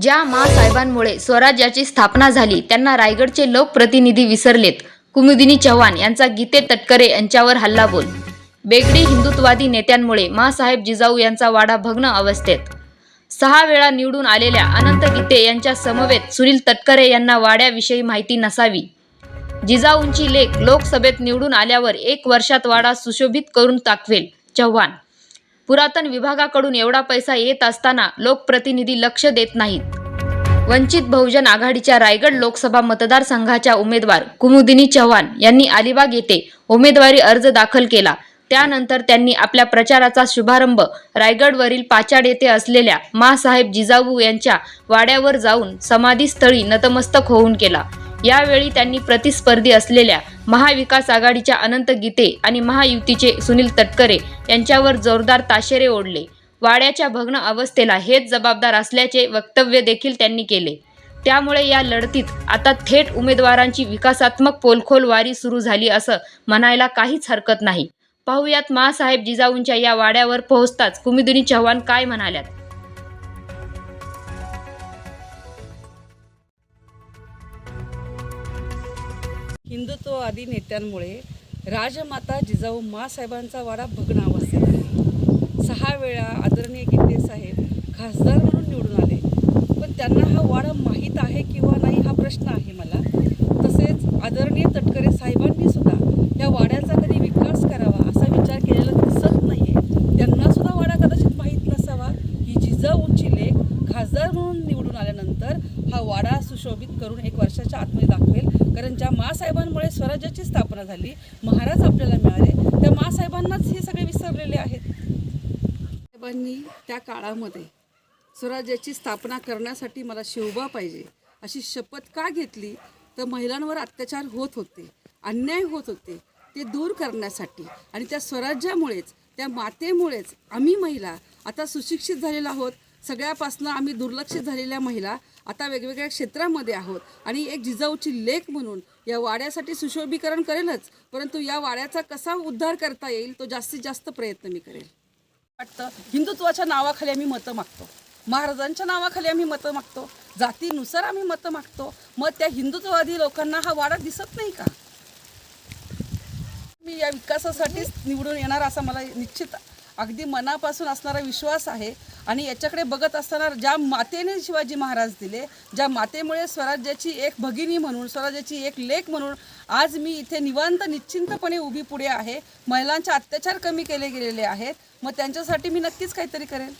ज्या मासाहेबांमुळे स्वराज्याची स्थापना झाली त्यांना रायगडचे लोकप्रतिनिधी विसरलेत. कुमुदिनी चव्हाण यांचा गीते तटकरे यांच्यावर हल्लाबोल बेगडी हिंदुत्वादी नेत्यांमुळे मासाहेब जिजाऊ यांचा वाडा भग्न अवस्थेत. सहा वेळा निवडून आलेल्या अनंत गीते यांच्या समवेत सुनील तटकरे यांना वाड्याविषयी माहिती नसावी. जिजाऊंची लेख लोकसभेत निवडून आल्यावर एक वर्षात वाडा सुशोभित करून दाखवेल चव्हाण. पुरातन विभागाकडून एवढा पैसा येत असताना लोकप्रतिनिधी लक्ष देत नाहीत. वंचित बहुजन आघाडीच्या रायगड लोकसभा मतदारसंघाच्या उमेदवार कुमुदिनी चव्हाण यांनी अलिबाग येथे उमेदवारी अर्ज दाखल केला. त्यानंतर त्यांनी आपल्या प्रचाराचा शुभारंभ रायगडवरील पाचाड येथे असलेल्या मासाहेब जिजाऊ यांच्या वाड्यावर जाऊन समाधीस्थळी नतमस्तक होऊन केला. यावेळी त्यांनी प्रतिस्पर्धी असलेल्या महाविकास आघाडीच्या अनंत गीते आणि महायुतीचे सुनील तटकरे यांच्यावर जोरदार ताशेरे ओढले. वाड्याच्या भग्न अवस्थेला हेच जबाबदार असल्याचे वक्तव्य देखील त्यांनी केले. त्यामुळे या लढतीत आता थेट उमेदवारांची विकासात्मक पोलखोल वारी सुरू झाली असं म्हणायला काहीच हरकत नाही. पाहुयात मासाहेब जिजाऊंच्या या वाड्यावर पोहोचताच कुमिदिनी चव्हाण काय म्हणाल्यात? हिंदुत्ववादी नेत्यांमुळे राजमाता जिजाऊ मासाहेबांचा वाडा भग्न अवस्थेत आहे. सहा वेळा आदरणीय गिंदे साहेब खासदार म्हणून निवडून आले. पण त्यांना हा वाडा माहीत आहे किंवा नाही हा प्रश्न आहे मला. तसेच आदरणीय तटकरे साहेबांनी सुद्धा या वाड्याचा कधी विकास करावा असा विचार केलेला दिसत नाही आहे त्यांना सुद्धा वाडा कदाचित माहीत नसावा. ही जिजाऊंची लेख खासदार म्हणून निवडून आल्यानंतर हा वाडा सुशोभित करून एक वर्षाच्या आतमध्ये दाखवेल. कारण ज्या मासाहेबांमुळे स्वराज्याची स्थापना झाली महाराज आपल्याला मिळाले त्या मासाहेबांनाच हे सगळे विसरलेले आहेत. साहेबांनी त्या काळामध्ये स्वराज्याची स्थापना करण्यासाठी मला शिवबा पाहिजे अशी शपथ का घेतली? तर महिलांवर अत्याचार होत होते अन्याय होत होते ते दूर करण्यासाठी आणि त्या स्वराज्यामुळेच त्या मातेमुळेच आम्ही महिला आता सुशिक्षित झालेलो आहोत. सगळ्यापासनं आम्ही दुर्लक्षित झालेल्या महिला आता वेगवेगळ्या क्षेत्रामध्ये आहोत. आणि एक जिजाऊची लेख म्हणून या वाड्यासाठी सुशोभीकरण करेलच. परंतु या वाड्याचा कसा उद्धार करता येईल तो जास्तीत जास्त प्रयत्न मी करेल. वाटतं हिंदुत्वाच्या नावाखाली आम्ही मतं मागतो. महाराजांच्या नावाखाली आम्ही मतं मागतो. जातीनुसार आम्ही मतं मागतो. मग त्या हिंदुत्ववादी लोकांना हा वाडा दिसत नाही का? मी या विकासासाठीच निवडून येणार असा मला निश्चित अगदी मनापासून असणारा विश्वास आहे. आणि याच्याकडे बघत असताना ज्या मातेने शिवाजी महाराज दिले ज्या मातेमुळे स्वराज्याची एक भगिनी म्हणून स्वराज्याची एक लेख म्हणून आज मी इथे निवांत निश्चिंतपणे उभी पुढे आहे. महिलांचे अत्याचार कमी केले गेलेले आहेत. मग त्यांच्यासाठी मी नक्कीच काहीतरी करेन.